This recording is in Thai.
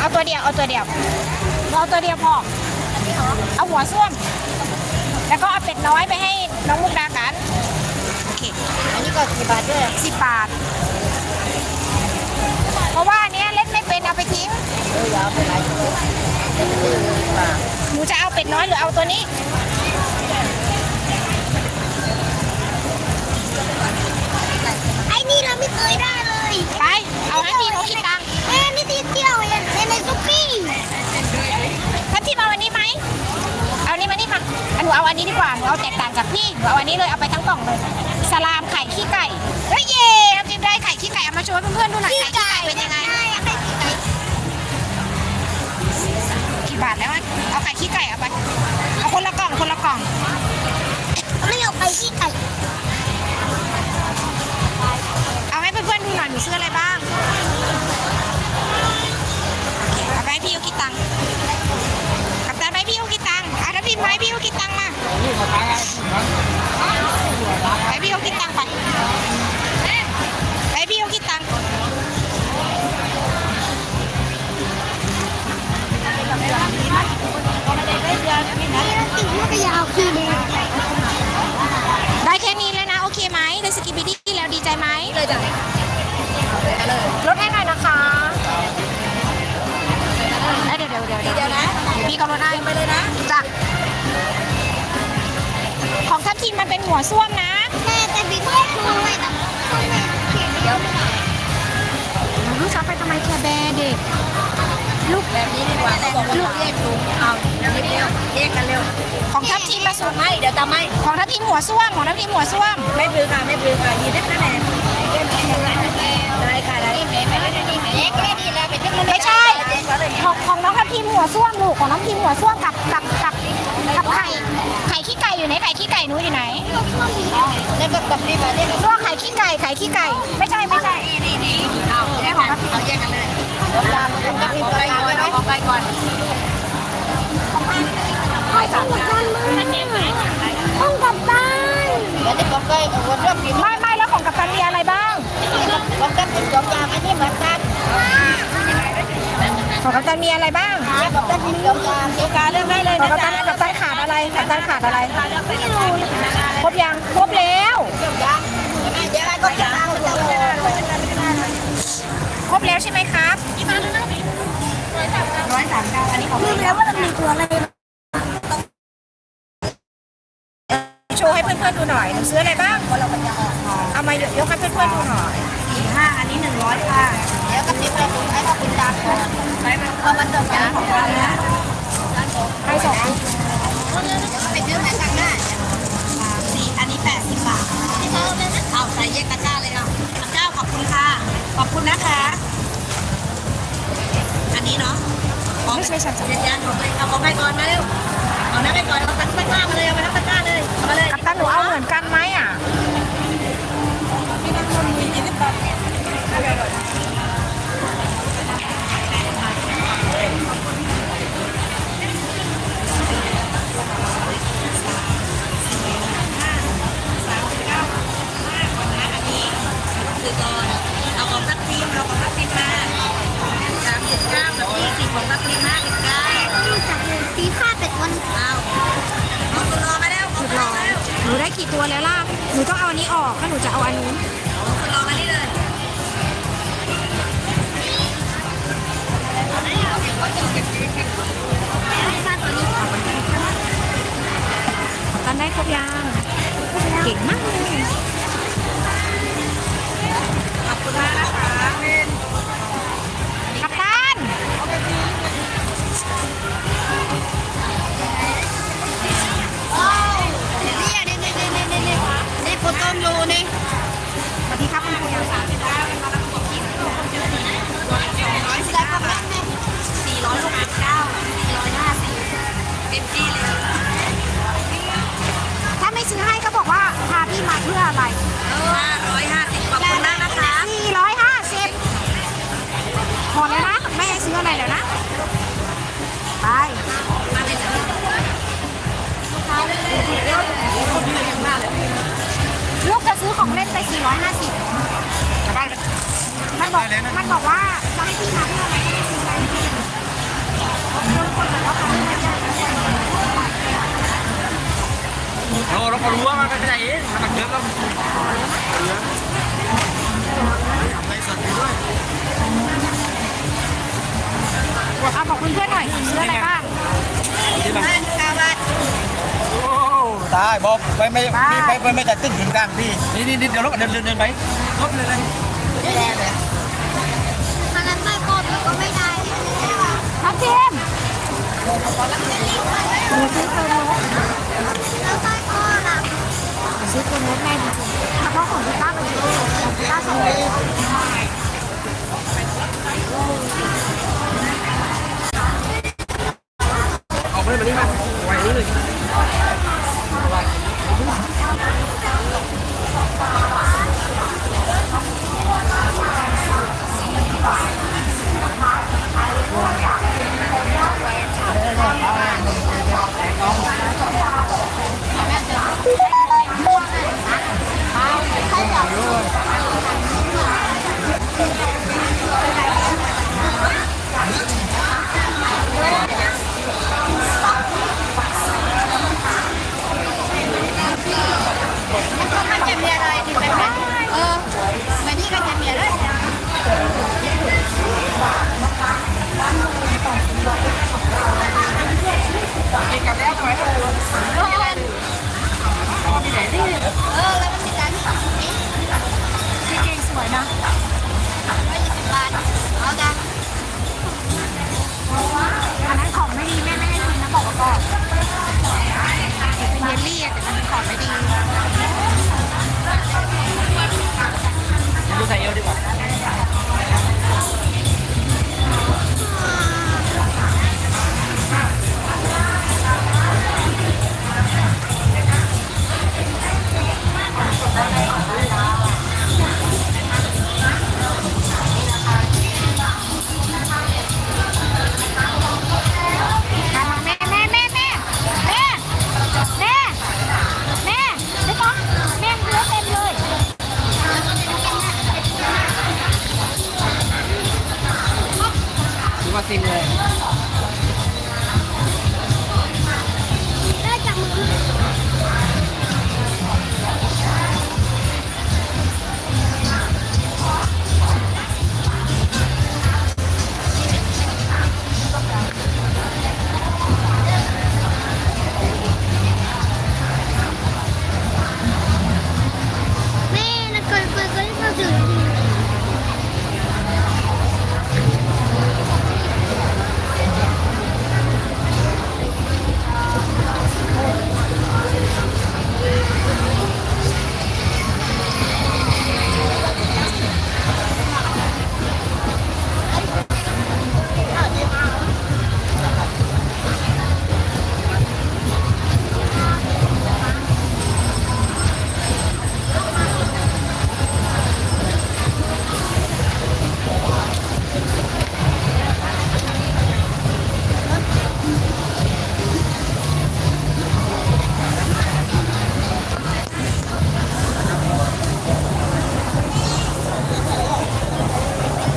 เอาตัวเดียวเอาตัวเดียวเอาตัวเดียวพอเอาหัวส้วม แล้วก็เอาเป็ดน้อยไปให้น้องมุกดากันโอเคอันนี้ก็กี่บาทด้วยสิบบาทเพราะว่าอันเนี้ยเล่นไม่เป็นเอาไปทิ้งเอออยาวไปไหนเออป่าหนูจะเอาเป็ดน้อยหรือเอาตัวนี้ไอ้นี่เราไม่เคยได้เลย ไป เอาให้พี่เขาคิดตังค์เอ้ยนี่ตีเที่ยวเองในซุปี้ท่านทีมเอาอันนี้ไหม เอาอันนี้มานี่มาอะหนูเอาอันนี้ดีกว่าหนูเอาแตกต่างจากพี่หนูเอาอันนี้เลยเอาไปทั้งกล่องเลยสลามไข่ขี้ไก่เฮ้ยเย่เอาทีมได้ไข่ขี้ไก่เอามาโชว์ให้เพื่อนๆดูหน่อยไข่ขี้ไก่เป็นยังไง กี่บาทแล้วอะเอาไข่ขี้ไก่ มได้สกิปปี้ดี้แล้วดีใจไหมเลยจ้ะลดให้หน่อยนะคะเอ้ยเดี๋ยวเดี๋ยวเดี๋ยวเดี๋ยวเดี๋ยวนะพี่ก็ลดให้ไปเลยนะจ้ะของทัพทีมมันเป็นหัวส้วมนะแม่แต่บิ๊กไม่คือไม่ต้ ของทัพทีมมาสุดไม่เดี๋ยวตามไม่ของทัพทีมหัวส้วมของทัพทีมหัวส้วมไม่ปลือค่ะไม่ปลือค่ะยีได้คะแนนได้ค่ะได้เล็กแค่นี้แล้วเป็นที่มันไม่ใช่ของของน้องทัพทีมหัวส้วมลูกของน้องทีมหัวส้วมกับกับกับกับไข่ไข่ขี้ไก่อยู่ไหนไข่ขี้ไก่นู้อยู่ไหนแล้วก็แบบนี้มาเนี่ยตัวไข่ขี้ไก่ไข่ขี้ไก่ ไม่ใช่ไม่ใช่นี่นี่เอาแยกกันเอาแยกกันเลยเดี๋ยวจะบอกไปวันเรื่องกินไม่ไม่แล้วของกัปตันมีอะไรบ้างวันกันเป็นสองอย่างอันนี้เหมือนกันของกัปตันมีอะไรบ้างบอกกันเป็นสองอย่างเดียวกันเรื่องได้เลยของนะกัปตันกัปตันขาดอะไรกัปตันขาดอะไรครบยังครบแล้วเรื่องยังเดี๋ยวก็จะเอาตลอดครบแล้วใช่ไหมครับร้อยสามเก้าอันนี้ของลืมแล้วว่ามันมีตัวอะไร โชว์ให้เพื่อนๆดูหน่อยหนูซื้ออะไรบ้างเอามายกให้เพื่อนๆดูหน่อยสี่ห้าอันนี้หนึ่งร้อยค่ะเดี๋ยวก็ติดไปถึงให้เขาคุณตามก่อนไปมันพอมันจบยาของเราแล้วให้สองเดี๋ยวก็ไปซื้อมาข้างหน้าสี่อันนี้แปดสิบบาทเอาใส่แยกตะกร้าเลยเอาตะกร้าขอบคุณค่ะขอบคุณนะคะ อันนี้เนาะไม่ใช่ฉันจะเดี๋ยวจะเอาไปเอาของไปก่อนมาเร็วเอาน้ำไปก่อนเอาตั้งตะกร้ามาเลยเอาไปทั้งตะกร้าือก่อนเอาของทักทีมเอาของทักทีมมาสามสิบเก้ากับยี่สิบของทักทีมห้าสิบเก้าจากตีผ้าเป็ดวันเอาเอาคุณรอมาแล้วคุณรอมาแล้วหนูได้กี่ตัวแล้วล่ะ หนูต้องเอาอันนี้ออกถ้าหนูจะเอาอันนู้นคุณรอมานี่เลยตันได้ครบยัง เก่งมากเลย ไม่ให้ซื้ออะไรแล้วนะ ไปลูกจะซื้อของเล่นไป 450มันบอกมันบอกว่าจะให้พี่มาเพื่ออะไรไม่ได้ซื้ออะไรเราเราก็รู้ว่ามันเป็นใจเองมันเยอะแล้ว เอาบอกเพื่อนๆหน่อยซื้ออะไรบ้างที่บ้านบ้านกาบัดโอ้ตายบอกไปไม่พี่ไปไปไม่จัดตึ้งถึงกลางพี่นี่นี่เดี๋ยวเราเดินเดินเดินไปรถเลยเลยแย่เลยอันนั้นไม่กดแล้วก็ไม่ได้ครับเจมแล้วไม่กดอะซื้อตัวนู้นแม่ดีเฉพาะของพี่ต้าไปดูพี่ต้าส่งเลยออกไปเลย มานี่มาไว้นี่เลย อะแต่มันเป็นของไม่ดี